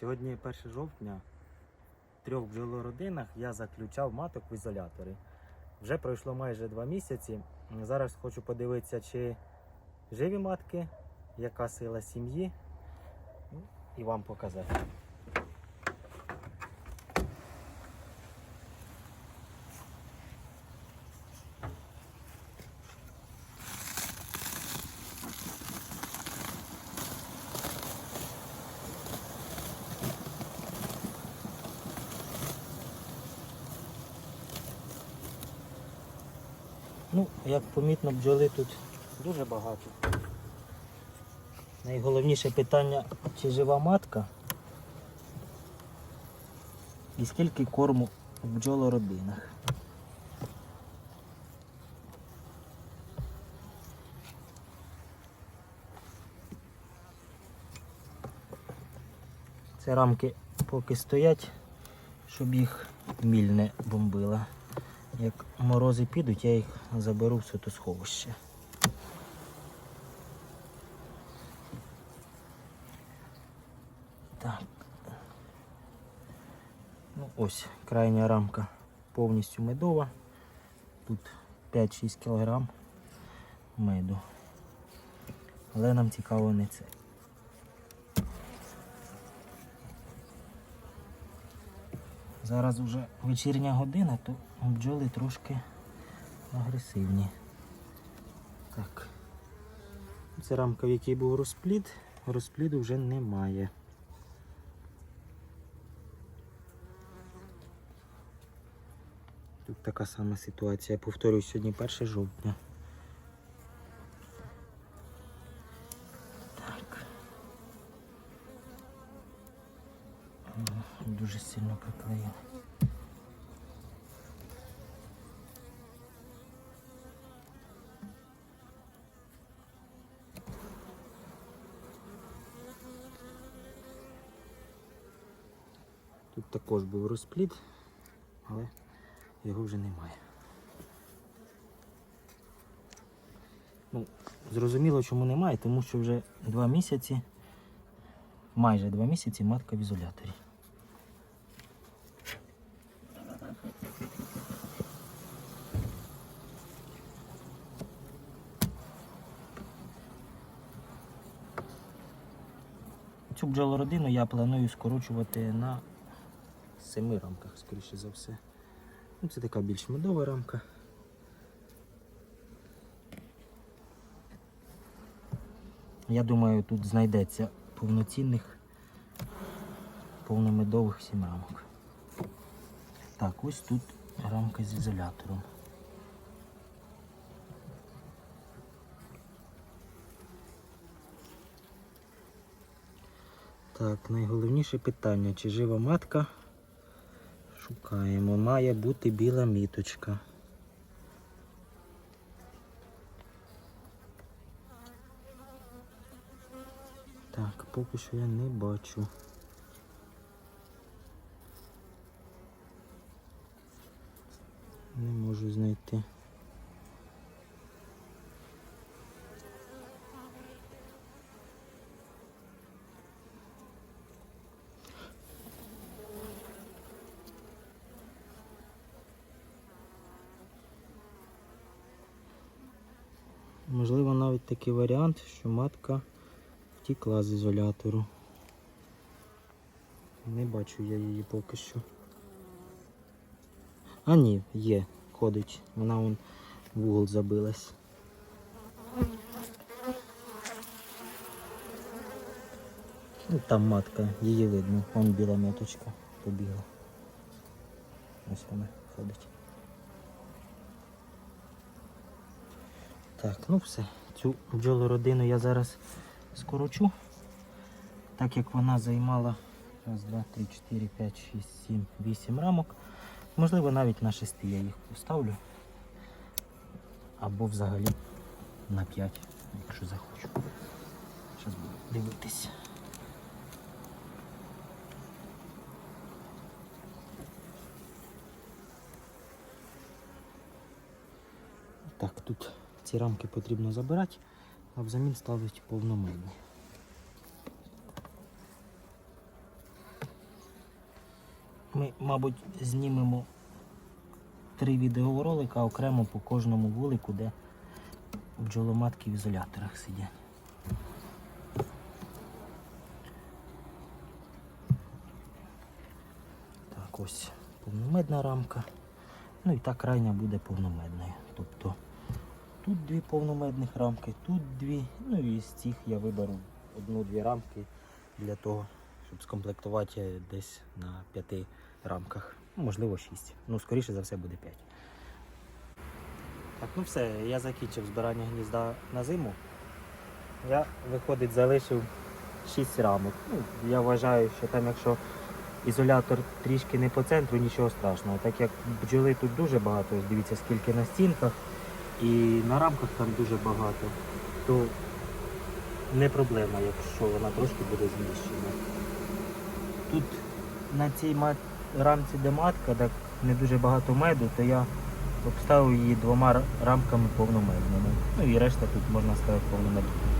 Сьогодні 1 жовтня. В трьох бджолородинах я заключав маток в ізоляторі. Вже пройшло майже два місяці. Зараз хочу подивитися, чи живі матки, яка сила сім'ї, ну, і вам показати. Ну, як помітно, бджоли тут дуже багато. Найголовніше питання, чи жива матка і скільки корму в бджолородинах. Це рамки поки стоять, щоб їх міль не бомбила. Як морози підуть, я їх заберу в святосховище. Так. Ну ось крайня рамка повністю медова. Тут 5-6 кг меду. Але нам цікаво не це. Зараз вже вечірня година, то бджоли трошки агресивні. Так. Це рамка, в якій був розплід. Розпліду вже немає. Тут така сама ситуація. Повторюю, сьогодні 1 жовтня. Дуже сильно приклеїли. Тут також був розплід, але його вже немає. Ну, зрозуміло, чому немає, тому що вже два місяці, майже два місяці матка в ізоляторі. Цю бджолородину я планую скорочувати на семи рамках, скоріше за все. Ну, це така більш медова рамка. Я думаю, тут знайдеться повноцінних повномедових сім рамок. Так, ось тут рамка з ізолятором. Так, найголовніше питання, чи жива матка? Шукаємо. Має бути біла міточка. Так, поки що я не бачу. Не можу знайти. Можливо, навіть такий варіант, що матка втікла з ізолятору. Не бачу я її поки що. А ні, є, ходить. Вона вон в угол забилась. Ну, там матка, її видно. Вон біла меточка побігла. Ось вона ходить. Так, ну все. Цю бджолородину я зараз скорочу. Так як вона займала раз, два, три, чотири, п'ять, шість, сім, вісім рамок. Можливо, навіть на шести я їх поставлю. Або взагалі на п'ять, якщо захочу. Зараз буду дивитись. Так, тут ці рамки потрібно забирати, а взамін ставити повномедні. ми, мабуть, знімемо три відеоролика окремо по кожному вулику, де бджоломатки в ізоляторах сидять. Ось повномедна рамка. Ну і та крайня буде повномедною. Тобто тут дві повномедних рамки, тут дві. Ну і з цих я виберу одну-дві рамки для того, щоб скомплектувати десь на п'яти рамках. Ну, Можливо, шість. Ну, скоріше за все буде п'ять. Так, ну все, я закінчив збирання гнізда на зиму. Я, виходить, залишив 6 рамок. Ну, я вважаю, що там, якщо ізолятор трішки не по центру, нічого страшного. Так як бджоли тут дуже багато, дивіться, скільки на стінках і на рамках там дуже багато, то не проблема, якщо вона трошки буде зміщена. Тут на цій рамці, де матка, так не дуже багато меду, то я обставив її двома рамками повномедними. Ну і решта тут можна сказати повномедними.